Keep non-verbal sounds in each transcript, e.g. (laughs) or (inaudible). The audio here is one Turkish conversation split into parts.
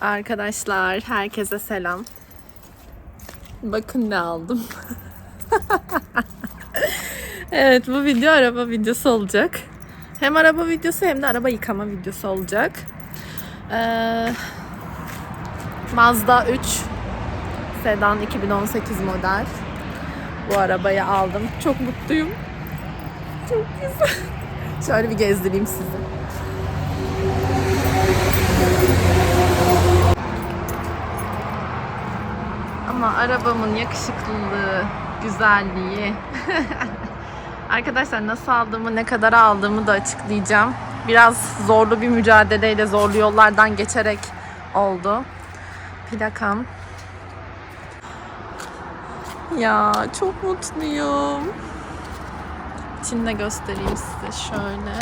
Arkadaşlar herkese selam. Bakın ne aldım. (laughs) evet bu video araba videosu olacak. Hem araba videosu hem de araba yıkama videosu olacak. Ee, Mazda 3 sedan 2018 model. Bu arabayı aldım. Çok mutluyum. Çok güzel. (laughs) Şöyle bir gezdireyim sizi. Ama arabamın yakışıklılığı, güzelliği. (laughs) Arkadaşlar nasıl aldığımı, ne kadar aldığımı da açıklayacağım. Biraz zorlu bir mücadeleyle, zorlu yollardan geçerek oldu. Plakam. Ya çok mutluyum. İçini de göstereyim size şöyle.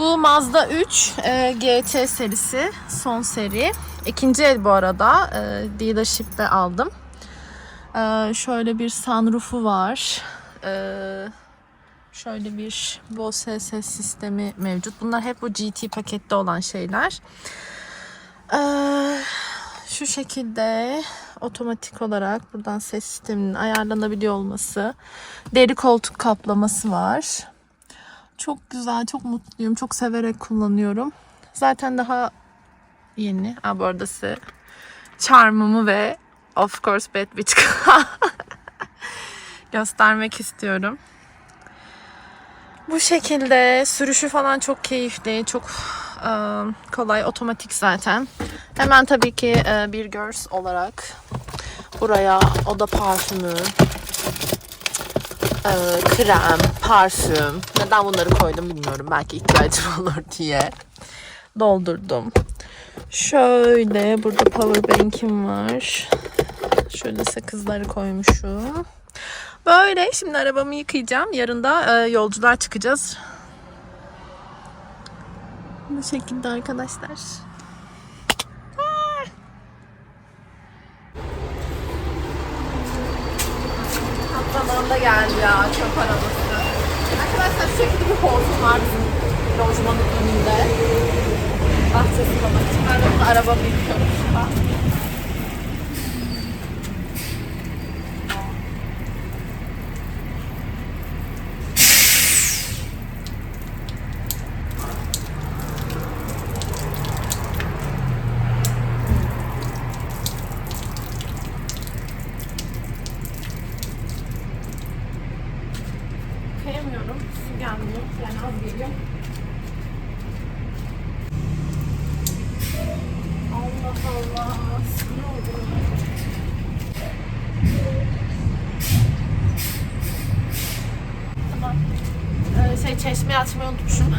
Bu Mazda 3 e, GT serisi son seri. İkinci el bu arada. E, dealership'te aldım. E, şöyle bir sunroofu var. E, şöyle bir Bose ses sistemi mevcut. Bunlar hep bu GT pakette olan şeyler. E, şu şekilde otomatik olarak buradan ses sisteminin ayarlanabiliyor olması. Deri koltuk kaplaması var. Çok güzel, çok mutluyum. Çok severek kullanıyorum. Zaten daha yeni. Ha, bu arada size charmımı ve of course Bad Bitch (laughs) göstermek istiyorum. Bu şekilde sürüşü falan çok keyifli, çok e, kolay, otomatik zaten. Hemen tabii ki e, bir girls olarak buraya oda parfümü, e, krem, parfüm. Neden bunları koydum bilmiyorum. Belki ihtiyacım (laughs) olur diye. Doldurdum. Şöyle burada power bank'im var. Şöyle sakızları koymuşum. Böyle şimdi arabamı yıkayacağım. Yarın da e, yolculuğa çıkacağız. Bu şekilde arkadaşlar. Zamanında geldi ya çöp arabası. Arkadaşlar şekilde bir hortum var bizim lojmanın önünde. Bahçesi falan. Bunu arabamı yıkıyorum şu an. Kayamıyorum. Su gelmiyor. Yani az geliyor. Allah Allah. Ne oldu? Tamam. Ee, şey çeşmeyi açmayı unutmuşum.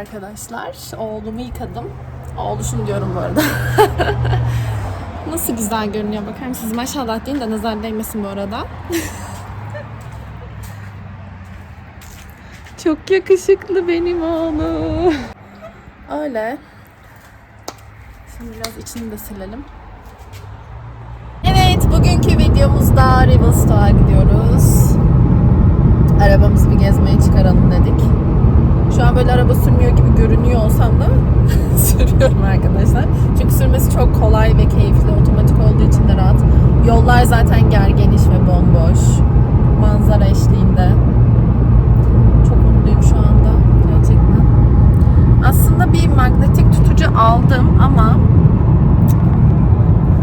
Arkadaşlar, oğlumu yıkadım. Oğluşum diyorum bu arada. (laughs) Nasıl güzel görünüyor bakar mısınız? Maşallah deyin de nazar değmesin bu arada. (laughs) Çok yakışıklı benim oğlum. Öyle. Şimdi biraz içini de silelim. Evet, bugünkü videomuzda Riverstone'a gidiyoruz. Arabamızı bir gezmeye çıkaralım dedik. Şu an böyle araba sürmüyor gibi görünüyor olsam da (laughs) sürüyorum arkadaşlar. Çünkü sürmesi çok kolay ve keyifli. Otomatik olduğu için de rahat. Yollar zaten gergeniş ve bomboş. Manzara eşliğinde. Çok mutluyum şu anda. Gerçekten. Aslında bir magnetik tutucu aldım ama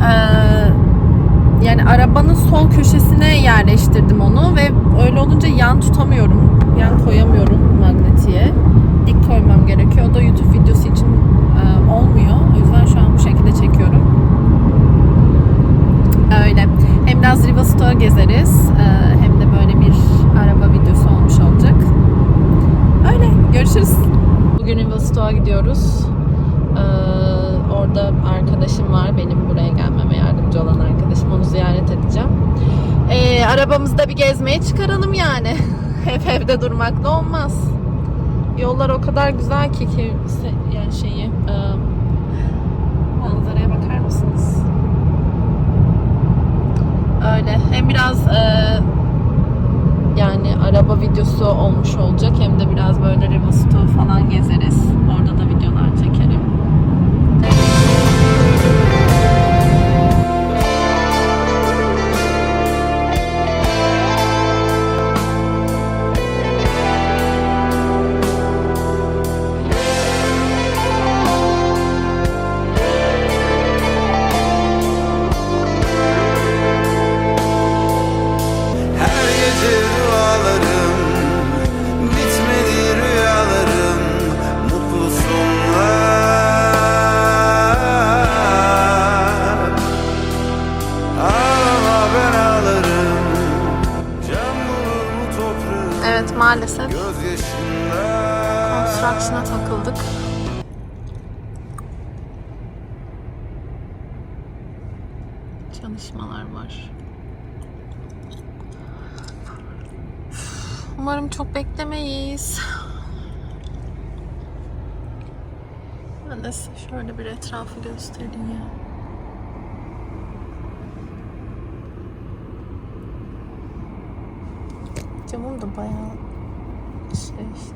eee yani arabanın sol köşesine yerleştirdim onu ve öyle olunca yan tutamıyorum. Yan koyamıyorum magnetiğe. Gerekiyor. O da YouTube videosu için e, olmuyor. O yüzden şu an bu şekilde çekiyorum. Öyle. Hem biraz Rivasto'ya gezeriz. e, hem de böyle bir araba videosu olmuş olacak. Öyle. Görüşürüz. Bugün Rivasto'ya gidiyoruz. Ee, orada arkadaşım var. Benim buraya gelmeme yardımcı olan arkadaşım. Onu ziyaret edeceğim. Ee, arabamızda bir gezmeye çıkaralım yani. (laughs) Hep evde durmakla olmaz. Yollar o kadar güzel ki ki yani şeyi e, manzaraya bakar mısınız? Öyle. Hem biraz e, yani araba videosu olmuş olacak hem de biraz böyle Rivas'ta falan gezeriz. Orada da videolar Umarım çok beklemeyiz. Ben de size şöyle bir etrafı göstereyim. Camım da bayağı şey işte.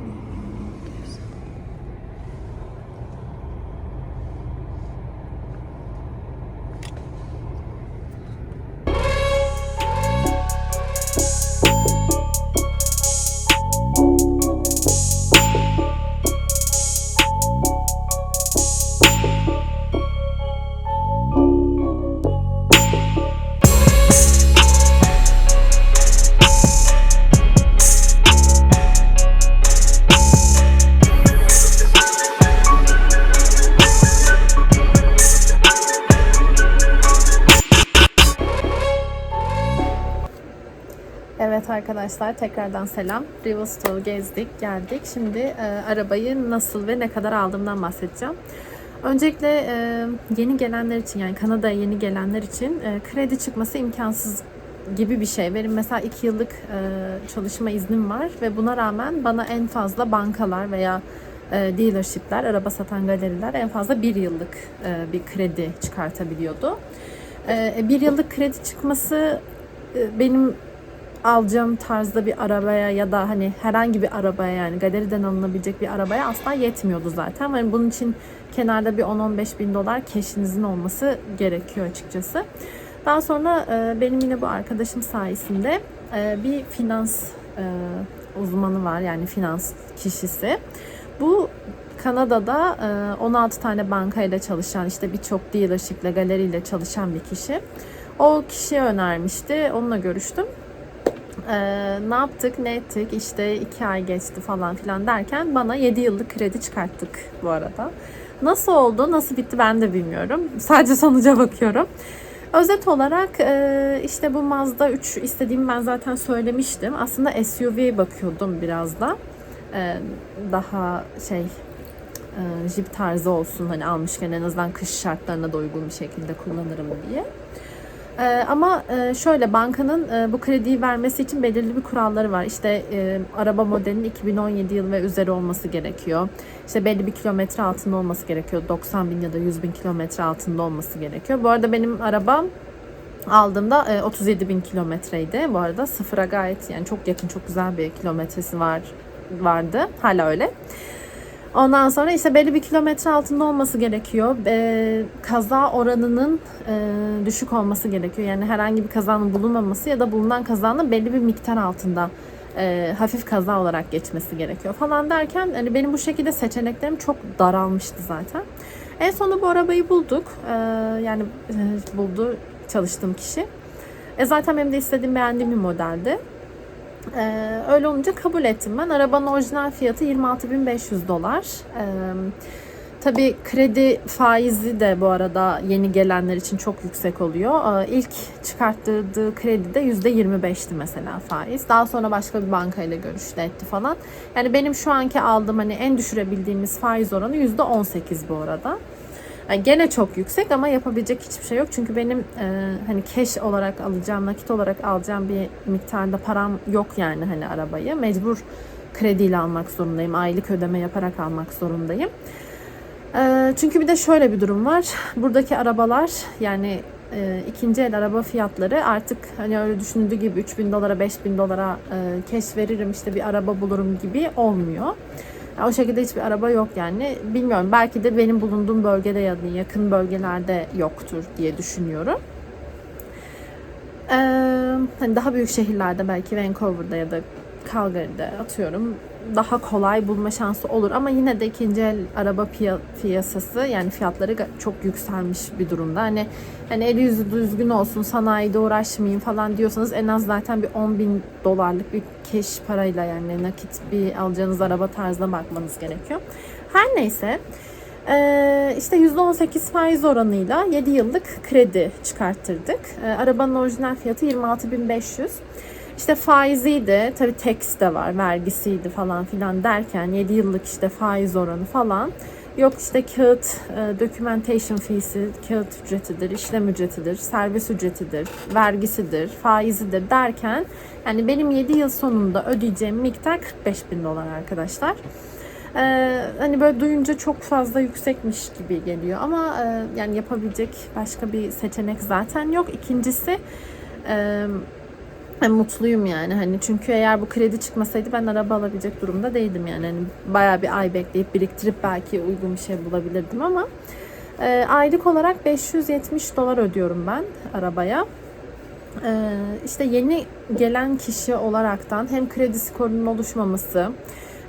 Evet arkadaşlar tekrardan selam. Riverstone'u gezdik, geldik. Şimdi e, arabayı nasıl ve ne kadar aldığımdan bahsedeceğim. Öncelikle e, yeni gelenler için yani Kanada'ya yeni gelenler için e, kredi çıkması imkansız gibi bir şey. Benim mesela 2 yıllık e, çalışma iznim var ve buna rağmen bana en fazla bankalar veya e, dealershipler, araba satan galeriler en fazla bir yıllık e, bir kredi çıkartabiliyordu. E, bir yıllık kredi çıkması e, benim alacağım tarzda bir arabaya ya da hani herhangi bir arabaya yani galeriden alınabilecek bir arabaya asla yetmiyordu zaten. Yani bunun için kenarda bir 10-15 bin dolar cash'inizin olması gerekiyor açıkçası. Daha sonra e, benim yine bu arkadaşım sayesinde e, bir finans e, uzmanı var yani finans kişisi. Bu Kanada'da e, 16 tane bankayla çalışan işte birçok dealership galeriyle çalışan bir kişi. O kişiye önermişti. Onunla görüştüm. Ee, ne yaptık, ne ettik, işte iki ay geçti falan filan derken bana 7 yıllık kredi çıkarttık bu arada. Nasıl oldu, nasıl bitti ben de bilmiyorum. Sadece (laughs) sonuca bakıyorum. Özet olarak işte bu Mazda 3 istediğimi ben zaten söylemiştim. Aslında SUV bakıyordum biraz da. Daha şey Jeep tarzı olsun hani almışken en azından kış şartlarına da uygun bir şekilde kullanırım diye. Ee, ama e, şöyle bankanın e, bu krediyi vermesi için belirli bir kuralları var. İşte e, araba modelinin 2017 yıl ve üzeri olması gerekiyor. İşte belli bir kilometre altında olması gerekiyor. 90 bin ya da 100 bin kilometre altında olması gerekiyor. Bu arada benim arabam aldığımda e, 37 bin kilometreydi. Bu arada sıfıra gayet yani çok yakın çok güzel bir kilometresi var vardı. Hala öyle. Ondan sonra işte belli bir kilometre altında olması gerekiyor. Ee, kaza oranının e, düşük olması gerekiyor. Yani herhangi bir kazanın bulunmaması ya da bulunan kazanın belli bir miktar altında e, hafif kaza olarak geçmesi gerekiyor falan derken hani benim bu şekilde seçeneklerim çok daralmıştı zaten. En sonunda bu arabayı bulduk. Ee, yani e, buldu çalıştığım kişi. E zaten benim de istediğim beğendiğim bir modeldi. Ee, öyle olunca kabul ettim ben. Arabanın orijinal fiyatı 26.500 dolar. Ee, Tabii kredi faizi de bu arada yeni gelenler için çok yüksek oluyor. Ee, İlk çıkarttırdığı kredi de %25'ti mesela faiz. Daha sonra başka bir bankayla görüştü etti falan. Yani benim şu anki aldığım hani en düşürebildiğimiz faiz oranı %18 bu arada. Yani gene çok yüksek ama yapabilecek hiçbir şey yok. Çünkü benim e, hani cash olarak alacağım, nakit olarak alacağım bir miktarda param yok yani hani arabayı. Mecbur krediyle almak zorundayım. Aylık ödeme yaparak almak zorundayım. E, çünkü bir de şöyle bir durum var. Buradaki arabalar yani e, ikinci el araba fiyatları artık hani öyle düşünüldüğü gibi 3000 dolara 5000 dolara e, cash veririm işte bir araba bulurum gibi olmuyor. Ya O şekilde hiçbir araba yok yani. Bilmiyorum belki de benim bulunduğum bölgede ya da yakın bölgelerde yoktur diye düşünüyorum. Ee, hani daha büyük şehirlerde belki Vancouver'da ya da Calgary'de atıyorum daha kolay bulma şansı olur ama yine de ikinci el araba piya- piyasası yani fiyatları çok yükselmiş bir durumda. Hani hani eli yüzü düzgün olsun sanayide uğraşmayayım falan diyorsanız en az zaten bir 10 bin dolarlık bir cash parayla yani nakit bir alacağınız araba tarzına bakmanız gerekiyor. Her neyse işte %18 faiz oranıyla 7 yıllık kredi çıkarttırdık. Arabanın orijinal fiyatı 26.500. İşte faiziydi, tabii tax de var, vergisiydi falan filan derken 7 yıllık işte faiz oranı falan. Yok işte kağıt, e, documentation fee'si, kağıt ücretidir, işlem ücretidir, servis ücretidir, vergisidir, faizidir derken yani benim 7 yıl sonunda ödeyeceğim miktar 45 bin dolar arkadaşlar. Ee, hani böyle duyunca çok fazla yüksekmiş gibi geliyor ama e, yani yapabilecek başka bir seçenek zaten yok. İkincisi e, ben mutluyum yani. Hani çünkü eğer bu kredi çıkmasaydı ben araba alabilecek durumda değildim yani. Hani bayağı bir ay bekleyip biriktirip belki uygun bir şey bulabilirdim ama e, aylık olarak 570 dolar ödüyorum ben arabaya. Ee, işte yeni gelen kişi olaraktan hem kredi skorunun oluşmaması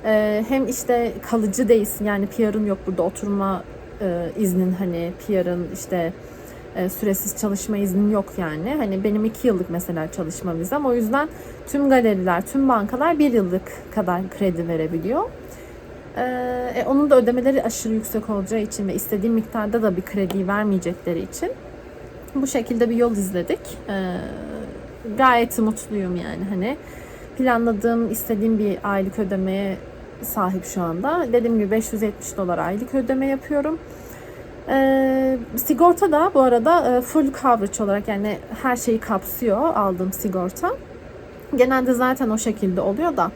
e, hem işte kalıcı değilsin. Yani PR'ın yok burada. Oturma e, iznin hani PR'ın işte e, süresiz çalışma iznin yok yani. Hani benim iki yıllık mesela çalışma vizem. O yüzden tüm galeriler, tüm bankalar bir yıllık kadar kredi verebiliyor. Ee, e, onun da ödemeleri aşırı yüksek olacağı için ve istediğim miktarda da bir kredi vermeyecekleri için bu şekilde bir yol izledik. Ee, gayet mutluyum yani hani planladığım, istediğim bir aylık ödemeye sahip şu anda. Dediğim gibi 570 dolar aylık ödeme yapıyorum. Ee, sigorta da bu arada e, full coverage olarak yani her şeyi kapsıyor aldığım sigorta. Genelde zaten o şekilde oluyor da.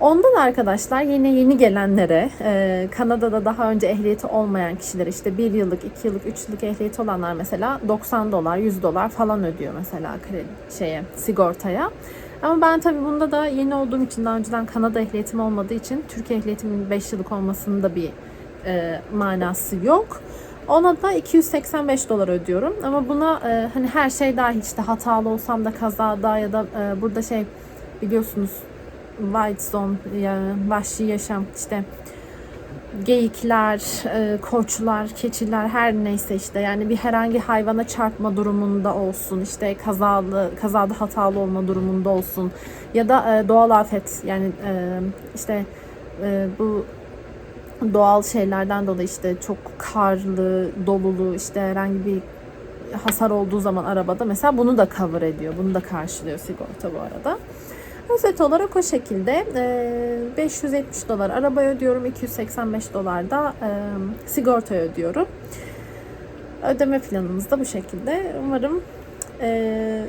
Onda da arkadaşlar yeni yeni gelenlere, e, Kanada'da daha önce ehliyeti olmayan kişilere işte 1 yıllık, 2 yıllık, 3 yıllık ehliyeti olanlar mesela 90 dolar, 100 dolar falan ödüyor mesela kredi şeye, sigortaya. Ama ben tabii bunda da yeni olduğum için daha önceden Kanada ehliyetim olmadığı için Türkiye ehliyetimin 5 yıllık olmasının da bir e, manası yok. Ona da 285 dolar ödüyorum. Ama buna e, hani her şey dahil işte hatalı olsam da kazada ya da e, burada şey biliyorsunuz White Zone yani vahşi yaşam işte geyikler, e, koçlar, keçiler her neyse işte yani bir herhangi hayvana çarpma durumunda olsun işte kazalı kazada hatalı olma durumunda olsun ya da e, doğal afet yani e, işte e, bu doğal şeylerden dolayı işte çok karlı, dolulu işte herhangi bir hasar olduğu zaman arabada mesela bunu da cover ediyor. Bunu da karşılıyor sigorta bu arada. Özet olarak o şekilde e, 570 dolar arabaya ödüyorum. 285 dolar da e, sigortaya ödüyorum. Ödeme planımız da bu şekilde. Umarım e,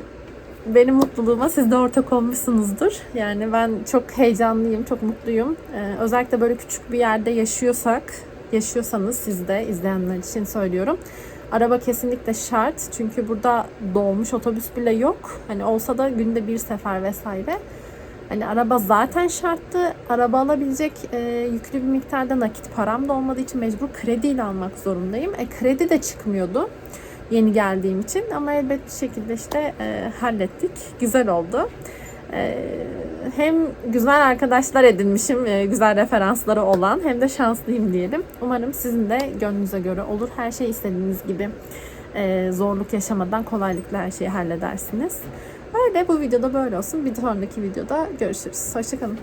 benim mutluluğuma siz de ortak olmuşsunuzdur. Yani ben çok heyecanlıyım, çok mutluyum. Ee, özellikle böyle küçük bir yerde yaşıyorsak, yaşıyorsanız siz de izleyenler için söylüyorum. Araba kesinlikle şart. Çünkü burada dolmuş otobüs bile yok. Hani olsa da günde bir sefer vesaire. Hani araba zaten şarttı. Araba alabilecek e, yüklü bir miktarda nakit param da olmadığı için mecbur krediyle almak zorundayım. E, kredi de çıkmıyordu yeni geldiğim için ama elbet bir şekilde işte e, hallettik. Güzel oldu. E, hem güzel arkadaşlar edinmişim, e, güzel referansları olan hem de şanslıyım diyelim. Umarım sizin de gönlünüze göre olur. Her şey istediğiniz gibi e, zorluk yaşamadan kolaylıkla her şeyi halledersiniz. Öyle bu videoda böyle olsun. Bir sonraki videoda görüşürüz. Hoşçakalın.